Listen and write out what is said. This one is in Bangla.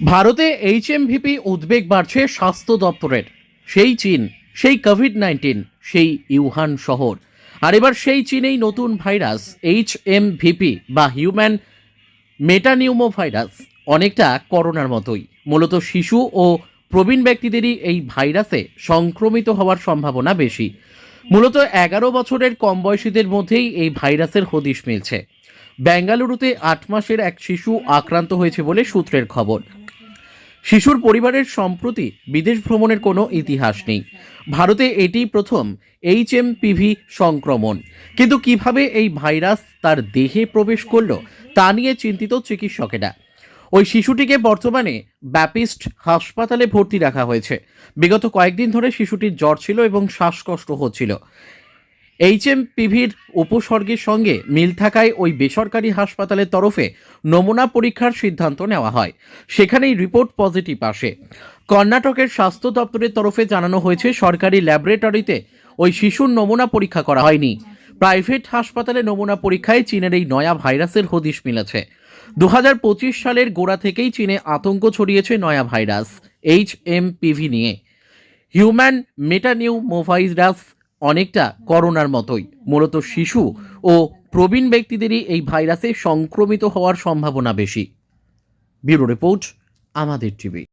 ভারতে এইচএমভিপি উদ্বেগ বাড়ছে স্বাস্থ্য দপ্তরের। সেই চীন, সেই কোভিড নাইন্টিন সেই ইউহান শহর। আর এবার সেই চীনেই নতুন ভাইরাস এইচ এম ভিপি বা হিউম্যান মেটানিউমো ভাইরাস অনেকটা করোনার মতোই। মূলত শিশু ও প্রবীণ ব্যক্তিদেরই এই ভাইরাসে সংক্রমিত হওয়ার সম্ভাবনা বেশি। মূলত এগারো বছরের কম বয়সীদের মধ্যেই এই ভাইরাসের হদিশ মিলছে। বেঙ্গালুরুতে আট মাসের এক শিশু আক্রান্ত হয়েছে বলে সূত্রের খবর। শিশুর পরিবারের সম্প্রতি বিদেশ ভ্রমণের কোনো ইতিহাস নেই। ভারতে এটি প্রথম এইচ এম পিভি সংক্রমণ। কিন্তু কীভাবে এই ভাইরাস তার দেহে প্রবেশ করল, তা নিয়ে চিন্তিত চিকিৎসকেরা। ওই শিশুটিকে বর্তমানে ব্যাপিস্ট হাসপাতালে ভর্তি রাখা হয়েছে। বিগত কয়েকদিন ধরে শিশুটির জ্বর ছিল এবং শ্বাসকষ্ট হচ্ছিল। এইচএম পিভির উপসর্গের সঙ্গে মিল থাকায় ওই বেসরকারি হাসপাতালের তরফে নমুনা পরীক্ষার সিদ্ধান্ত নেওয়া হয়। সেখানেই রিপোর্ট পজিটিভ আসে। কর্ণাটকের স্বাস্থ্য দপ্তরের তরফে জানানো হয়েছে, সরকারি ল্যাবরেটরিতে ওই শিশুর নমুনা পরীক্ষা করা হয়নি। প্রাইভেট হাসপাতালে নমুনা পরীক্ষায় চীনের এই নয়া ভাইরাসের হদিশ মিলেছে। দু হাজার পঁচিশ সালের গোড়া থেকেই চীনে আতঙ্ক ছড়িয়েছে নয়া ভাইরাস এইচ এম পিভি নিয়ে। হিউম্যান মেটানিউমোভাইরাস অনেকটা করোনার মতোই, মূলত শিশু ও প্রবীণ ব্যক্তিদেরই এই ভাইরাসে সংক্রমিত হওয়ার সম্ভাবনা বেশি। ব্যুরো রিপোর্ট, আমাদের টিভি।